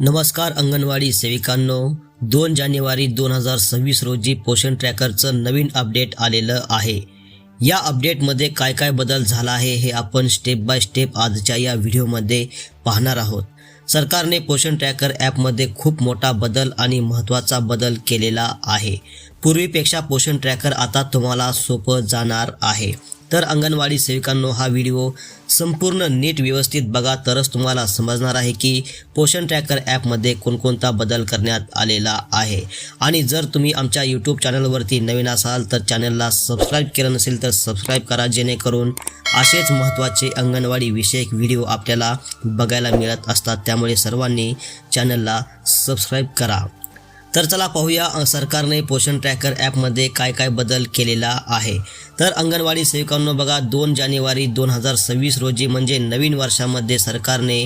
नमस्कार अंगणवाडी सेविकांनो. दोन जानेवारी दोन हजार सव्वीस रोजी पोषण ट्रॅकरचं नवीन अपडेट आलेलं आहे. या अपडेटमध्ये काय काय बदल झाला आहे हे आपण स्टेप बाय स्टेप आजच्या या व्हिडिओमध्ये पाहणार आहोत. सरकारने पोषण ट्रॅकर ॲपमध्ये खूप मोठा बदल आणि महत्त्वाचा बदल केलेला आहे. पूर्वीपेक्षा पोषण ट्रॅकर आता तुम्हाला सोपं जाणार आहे. तर अंगणवाडी सेविकांनो हा व्हिडिओ संपूर्ण नीट व्यवस्थित बघा. तरच तुम्हाला समजणार आहे की पोषण ट्रॅकर ॲपमध्ये कोणकोणता बदल करण्यात आलेला आहे. आणि जर तुम्ही आमच्या यूट्यूब चॅनलवरती नवीन असाल तर चॅनलला सबस्क्राईब केलं नसेल तर सबस्क्राईब करा जेणेकरून असेच महत्त्वाचे अंगणवाडी विषयक व्हिडिओ आपल्याला बघायला मिळत असतात. त्यामुळे सर्वांनी चॅनलला सबस्क्राईब करा. तर चला पाहूया सरकारने पोषण ट्रॅकर ॲपमध्ये काय काय बदल केलेला आहे. तर अंगणवाडी सेविकांनो बघा दोन जानेवारी दोन हजार सव्वीस रोजी म्हणजे नवीन वर्षामध्ये सरकारने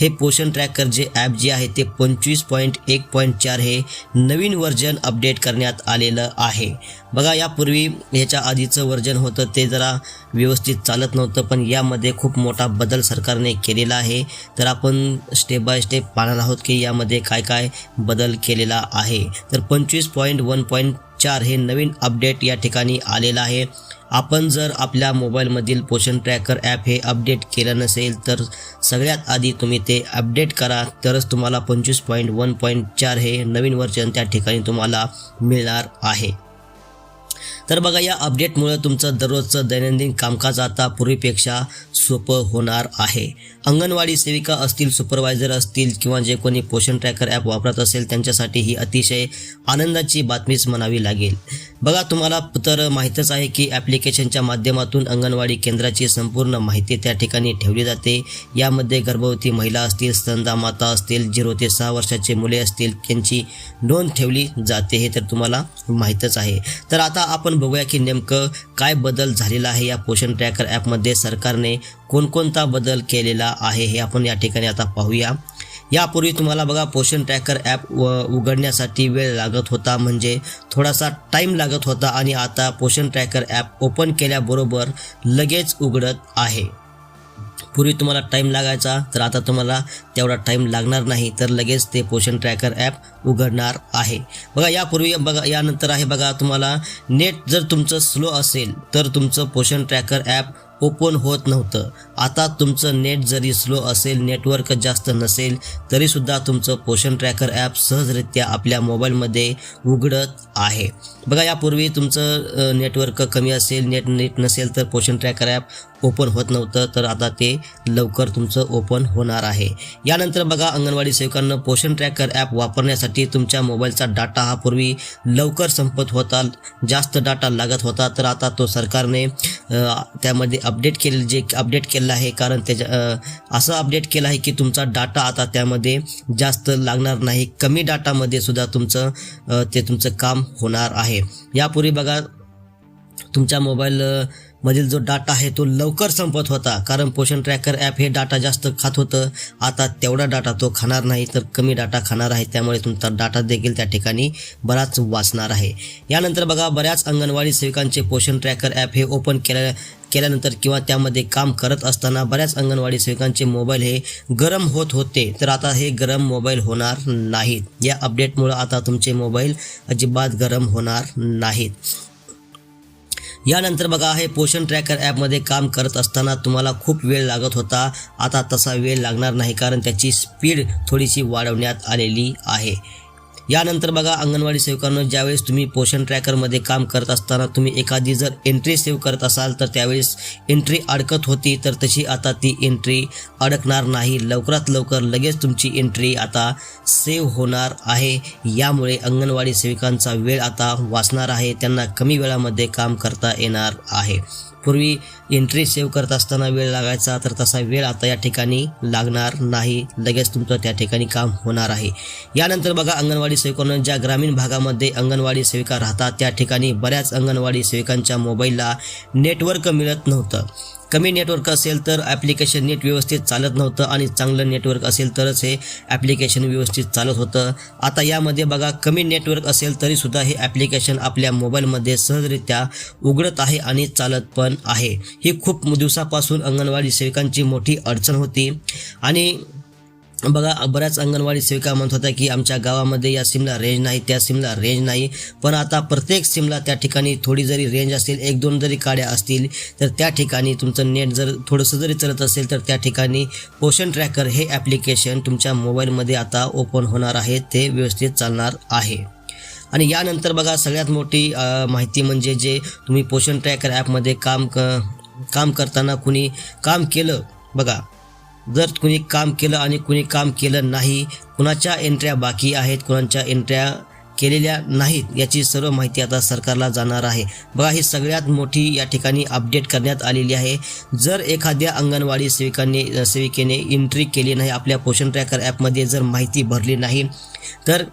हे पोषण ट्रॅकर जे ॲप जे आहे ते पंचवीस पॉईंट एक पॉईंट चार हे नवीन वर्जन अपडेट करण्यात आलेलं आहे. बघा यापूर्वी ह्याच्या आधीचं वर्जन होतं ते जरा व्यवस्थित चालत नव्हतं पण यामध्ये खूप मोठा बदल सरकारने केलेला आहे. तर आपण स्टेप बाय स्टेप पाहणार आहोत की यामध्ये काय काय बदल केलेला आहे. तर पंचवीस पॉईंट वन पॉईंट चार हे नवीन अपडेट या ठिकाणी आलेलं आहे. आपण जर आपल्या मोबाईलमधील पोषण ट्रॅकर ॲप हे अपडेट केलं नसेल तर सगळ्यात आधी तुम्ही ते अपडेट करा. तरच तुम्हाला पंचवीस पॉईंट वन पॉईंट चार हे नवीन वर्जन त्या ठिकाणी तुम्हाला मिळणार आहे. तर बघा या अपडेटमुळे तुमचं दररोजचं दैनंदिन कामकाज आता पूर्वीपेक्षा सोपं होणार आहे. अंगणवाडी सेविका असतील सुपरवायझर असतील किंवा जे कोणी पोषण ट्रॅकर ॲप वापरत असेल त्यांच्यासाठी ही अतिशय आनंदाची बातमीच म्हणावी लागेल. बघा तुम्हाला तर माहीतच आहे की ॲप्लिकेशनच्या माध्यमातून अंगणवाडी केंद्राची संपूर्ण माहिती त्या ठिकाणी ठेवली जाते. यामध्ये गर्भवती महिला असतील स्तनदा माता असतील झिरो ते सहा वर्षाचे मुले असतील त्यांची नोंद ठेवली जाते हे तर तुम्हाला माहीतच आहे. तर आता आपण आपण बघूया की नेमकं काय बदल झालेला आहे या पोषण ट्रॅकर ॲपमध्ये सरकारने कोणकोणता बदल केलेला आहे हे आपण या ठिकाणी आता पाहूया. यापूर्वी तुम्हाला बघा पोषण ट्रॅकर ॲप व उघडण्यासाठी वेळ लागत होता म्हणजे थोडासा टाईम लागत होता आणि आता पोषण ट्रॅकर ॲप ओपन केल्याबरोबर लगेच उघडत आहे. पूर्वी तुम्हाला टाईम लागायचा तर आता तुम्हाला तेवढा टाईम लागणार नाही तर लगेच ते पोषण ट्रॅकर ॲप उघडणार आहे. बघा यापूर्वी बघा यानंतर आहे बघा तुम्हाला नेट जर तुमचं स्लो असेल तर तुमचं पोषण ट्रॅकर ॲप ओपन होत नव्हतं. आता तुमचं नेट जरी स्लो असेल नेटवर्क जास्त नसेल तरीसुद्धा तुमचं पोषण ट्रॅकर ॲप सहजरित्या आपल्या मोबाईलमध्ये उघडत आहे. बघा यापूर्वी तुमचं नेटवर्क कमी असेल नेट नेट नसेल तर पोषण ट्रॅकर ॲप ओपन होत नव्हतं तर आता ते लवकर तुमचं ओपन होणार आहे. यानंतर बघा अंगणवाडी सेवकांना पोषण ट्रॅकर ॲप वापरण्यासाठी तुमच्या मोबाईलचा डाटा हा पूर्वी लवकर संपत होता जास्त डाटा लागत होता तर आता तो सरकारने त्यामध्ये अपडेट केले जे अपडेट केलं आहे कारण त्याच्या असं अपडेट केलं आहे की तुमचा डाटा आता त्यामध्ये जास्त लागणार नाही कमी डाटामध्ये सुद्धा तुमचं ते तुमचं काम होणार आहे. यापूर्वी बघा तुमच्या मोबाईल मधील जो डाटा आहे तो लवकर संपत होता. कारण पोषण ट्रॅकर ॲप हे डाटा जास्त खात होतं. आता तेवढा डाटा तो खाणार नाही तर कमी डाटा खाणार आहे. त्यामुळे तुमचा डाटा देखील त्या ठिकाणी बराच वाचणार आहे. यानंतर बघा बऱ्याच अंगणवाडी सेविकांचे पोषण ट्रॅकर ॲप हे ओपन केल्या केल्यानंतर किंवा त्यामध्ये काम करत असताना बऱ्याच अंगणवाडी सेविकांचे मोबाईल हे गरम होत होते. तर आता हे गरम मोबाईल होणार नाहीत. या अपडेटमुळं आता तुमचे मोबाईल अजिबात गरम होणार नाहीत. यानंतर बघा हे पोषण ट्रॅकर ॲपमध्ये काम करत असताना तुम्हाला खूप वेळ लागत होता. आता तसा वेळ लागणार नाही कारण त्याची स्पीड थोडीशी वाढवण्यात आलेली आहे. यानंतर बघा अंगणवाडी सेवकांना ज्यावेळेस तुम्ही पोषण ट्रॅकरमध्ये काम करत असताना तुम्ही एखादी जर एंट्री सेव्ह करत असाल तर त्यावेळेस एंट्री अडकत होती तर तशी आता ती एंट्री अडकणार नाही. लवकरात लवकर लगेच तुमची एंट्री आता सेव्ह होणार आहे. यामुळे अंगणवाडी सेविकांचा वेळ आता वाचणार आहे. त्यांना कमी वेळामध्ये काम करता येणार आहे. पूर्वी एंट्री सेव्ह करत असताना वेळ लागायचा तर तसा वेळ आता या ठिकाणी लागणार नाही. लगेच तुमचं त्या ठिकाणी काम होणार आहे. यानंतर बघा अंगणवाडी सेविकांना ज्या ग्रामीण भागामध्ये अंगणवाडी सेविका राहतात त्या ठिकाणी बऱ्याच अंगणवाडी सेविकांच्या मोबाईलला नेटवर्क मिळत नव्हतं. कमी नेटवर्क असेल तर ॲप्लिकेशन नेट व्यवस्थित चालत नव्हतं आणि चांगलं नेटवर्क असेल तरच हे ॲप्लिकेशन व्यवस्थित चालत होतं. आता यामध्ये बघा कमी नेटवर्क असेल तरीसुद्धा हे ॲप्लिकेशन आपल्या मोबाईलमध्ये सहजरित्या उघडत आहे आणि चालत पण आहे. ही खूप दिवसापासून अंगणवाडी सेविकांची मोठी अडचण होती. आणि बघा बऱ्याच अंगणवाडी सेविका म्हणत होत्या की आमच्या गावामध्ये या सिमला रेंज नाही त्या सिमला रेंज नाही. पण आता प्रत्येक सिमला त्या ठिकाणी थोडी जरी रेंज असेल एक दोन जरी काड्या असतील तर त्या ठिकाणी तुमचं नेट जर थोडंसं जरी चालत असेल तर त्या ठिकाणी पोषण ट्रॅकर हे ॲप्लिकेशन तुमच्या मोबाईलमध्ये आता ओपन होणार आहे ते व्यवस्थित चालणार आहे. आणि यानंतर बघा सगळ्यात मोठी माहिती म्हणजे जे तुम्ही पोषण ट्रॅकर ॲपमध्ये काम क काम करताना कुणी काम केलं बघा जर कुणी काम केलं आणि कुणी काम केलं नाही कुणाच्या एंट्र्या बाकी आहेत कुणाच्या एंट्र्या केलेल्या नाहीत याची सर्व माहिती आता सरकारला जाणार आहे. बघा ही सगळ्यात मोठी या ठिकाणी अपडेट करण्यात आलेली आहे. जर एखाद्या अंगणवाडी सेविकांनी सेविकेने एंट्री केली नाही आपल्या पोषण ट्रॅकर ॲपमध्ये जर माहिती भरली नाही तर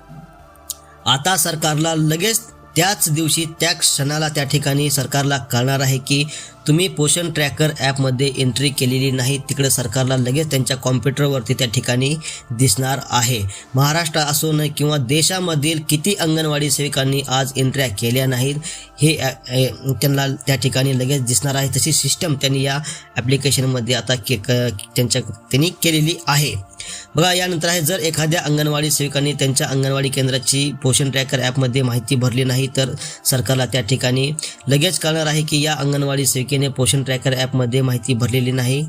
आता सरकारला लगेच त्याच दिवशी त्या क्षणाला त्या ठिकाणी सरकारला कळणार आहे की तुम्ही पोषण ट्रॅकर ॲपमध्ये एंट्री केलेली नाही तिकडे सरकारला लगेच त्यांच्या कॉम्प्युटरवरती त्या ठिकाणी दिसणार आहे. महाराष्ट्र असो न किंवा देशामधील किती अंगणवाडी सेविकांनी आज एंट्र्या केल्या नाहीत हे त्यांना त्या ठिकाणी लगेच दिसणार आहे. तशी सिस्टम त्यांनी या ॲप्लिकेशनमध्ये आता के क- त्यांच्या त्यांनी केलेली आहे. बघा यानंतर आहे जर एखाद्या अंगणवाडी सेविकांनी त्यांच्या अंगणवाडी केंद्राची पोषण ट्रॅकर ॲपमध्ये माहिती भरली नाही तर सरकारला त्या ठिकाणी लगेच कळणार आहे की या अंगणवाडी सेविकेने पोषण ट्रॅकर ॲपमध्ये माहिती भरलेली नाही.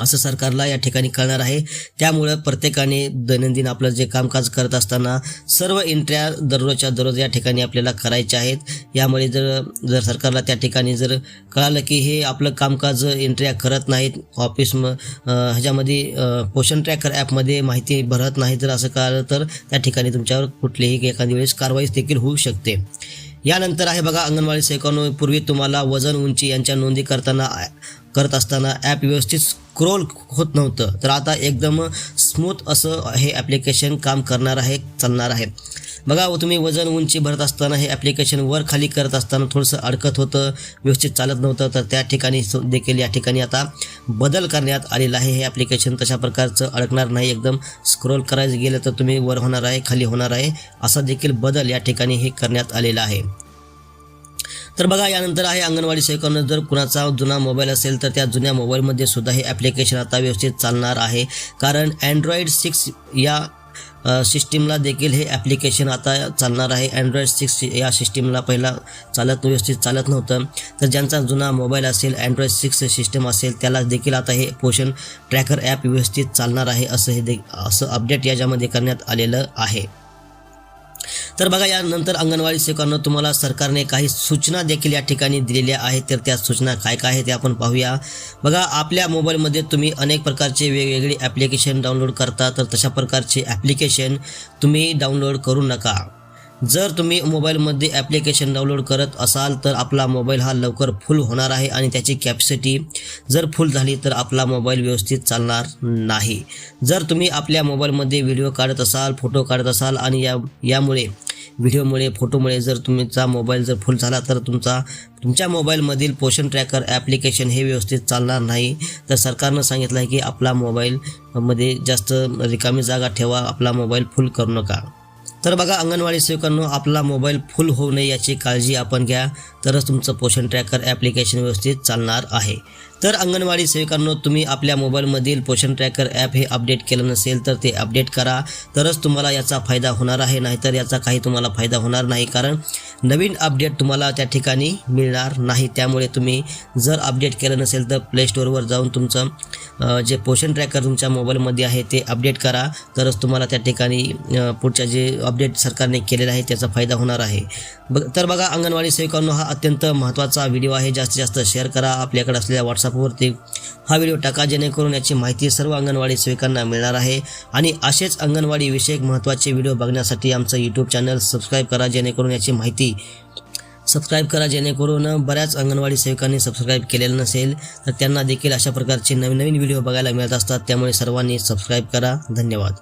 असं सरकारला या ठिकाणी कळणार आहे. त्यामुळं प्रत्येकाने दैनंदिन आपलं जे कामकाज करत असताना सर्व एंट्र्या दररोजच्या दररोज या ठिकाणी आपल्याला करायच्या आहेत. यामुळे जर जर सरकारला त्या ठिकाणी जर कळालं की हे आपलं कामकाज एंट्र्या करत नाहीत ऑफिस म ह्याच्यामध्ये पोषण ट्रॅकर ॲपमध्ये माहिती भरत नाही जर असं कळालं तर त्या ठिकाणी तुमच्यावर कुठलीही एखादी वेळेस कारवाई देखील होऊ शकते. यानंतर आहे बघा अंगणवाडी सेवकांनो पूर्वी तुम्हाला वजन उंची यांच्या नोंदी करताना करत असताना ॲप व्यवस्थित स्क्रोल होत नव्हतं. तर आता एकदम स्मूथ असं हे ॲप्लिकेशन काम करणार आहे चालणार आहे. बघा तुम्ही वजन उंची भरत असताना हे ॲप्लिकेशन वर खाली करत असताना थोडंसं अडकत होतं व्यवस्थित चालत नव्हतं तर त्या ठिकाणी देखील या ठिकाणी आता बदल करण्यात आलेला आहे. हे ॲप्लिकेशन तशा प्रकारचं अडकणार नाही. एकदम स्क्रोल करायचं गेलं तर तुम्ही वर होणार आहे खाली होणार आहे. असा देखील बदल या ठिकाणी हे करण्यात आलेला आहे. तर बघा यानंतर आहे अंगणवाडी सेवकांना जर कुणाचा जुना मोबाईल असेल तर त्या जुन्या मोबाईलमध्ये सुद्धा हे ॲप्लिकेशन आता व्यवस्थित चालणार आहे. कारण अँड्रॉइड सिक्स या सिस्टीमला देखील हे ॲप्लिकेशन आता चालणार आहे. अँड्रॉइड सिक्स या सिस्टीमला पहिला चालत व्यवस्थित चालत नव्हतं. तर ज्यांचा जुना मोबाईल असेल अँड्रॉइड सिक्स सिस्टम असेल त्याला देखील आता हे पोषण ट्रॅकर ॲप व्यवस्थित चालणार आहे असं हे दे असं अपडेट याच्यामध्ये करण्यात आलेलं आहे. तर बघा यानंतर अंगणवाडी सेवकांना तुम्हाला सरकारने काही सूचना देखील या ठिकाणी दिलेल्या आहेत. तर त्या सूचना काय काय आहेत ते आपण पाहूया. बघा आपल्या मोबाईलमध्ये तुम्ही अनेक प्रकारचे वेगवेगळे ॲप्लिकेशन डाउनलोड करता. तर तशा प्रकारचे ॲप्लिकेशन तुम्ही डाउनलोड करू नका. जर तुम्ही मोबाईलमध्ये ॲप्लिकेशन डाउनलोड करत असाल तर आपला मोबाईल हा लवकर फुल होणार आहे आणि त्याची कॅपॅसिटी जर फुल झाली तर आपला मोबाईल व्यवस्थित चालणार नाही. जर तुम्ही आपल्या मोबाईलमध्ये व्हिडिओ काढत असाल फोटो काढत असाल आणि या यामुळे व्हिडिओमुळे फोटोमुळे जर तुमचा मोबाईल जर फुल झाला तर तुमचा तुमच्या मोबाईलमधील पोषण ट्रॅकर ॲप्लिकेशन हे व्यवस्थित चालणार नाही. तर सरकारनं सांगितलं आहे की आपला मोबाईलमध्ये जास्त रिकामी जागा ठेवा आपला मोबाईल फुल करू नका. तर बघा अंगणवाडी सेवकांनो आपला मोबाईल फुल होऊ नये याची काळजी आपण घ्या. तरच तुमचं पोषण ट्रॅकर ॲप्लिकेशन व्यवस्थित चालणार आहे. तर अंगणवाडी सेविकांनो तुम्ही आपल्या मोबाईलमधील पोषण ट्रॅकर ॲप हे अपडेट केलं नसेल तर ते अपडेट करा. तरच तुम्हाला याचा फायदा होणार आहे नाहीतर याचा काही तुम्हाला फायदा होणार नाही कारण नवीन अपडेट तुम्हाला त्या ठिकाणी मिळणार नाही. त्यामुळे तुम्ही जर अपडेट केलं नसेल तर प्ले स्टोअरवर जाऊन तुमचं जे पोषण ट्रॅकर तुमच्या मोबाईलमध्ये आहे ते अपडेट करा. तरच तुम्हाला त्या ठिकाणी पुढच्या जे अपडेट सरकारने केलेलं आहे त्याचा फायदा होणार आहे. तर बघा अंगणवाडी सेविकांनो हा अत्यंत महत्त्वाचा व्हिडिओ आहे. जास्तीत जास्त शेअर करा. आपल्याकडे असलेल्या व्हॉट्सअपवरती हा व्हिडिओ टाका जेणेकरून याची माहिती सर्व अंगणवाडी सेविकांना मिळणार आहे. आणि असेच अंगणवाडी विषयक महत्त्वाचे व्हिडिओ बघण्यासाठी आमचं यूट्यूब चॅनल सबस्क्राईब करा जेणेकरून याची माहिती सबस्क्राईब करा जेणेकरून बऱ्याच अंगणवाडी सेविकांनी सबस्क्राईब केलेलं नसेल तर त्यांना देखील अशा प्रकारचे नवीन नवीन व्हिडिओ बघायला मिळत असतात. त्यामुळे सर्वांनी सबस्क्राईब करा. धन्यवाद.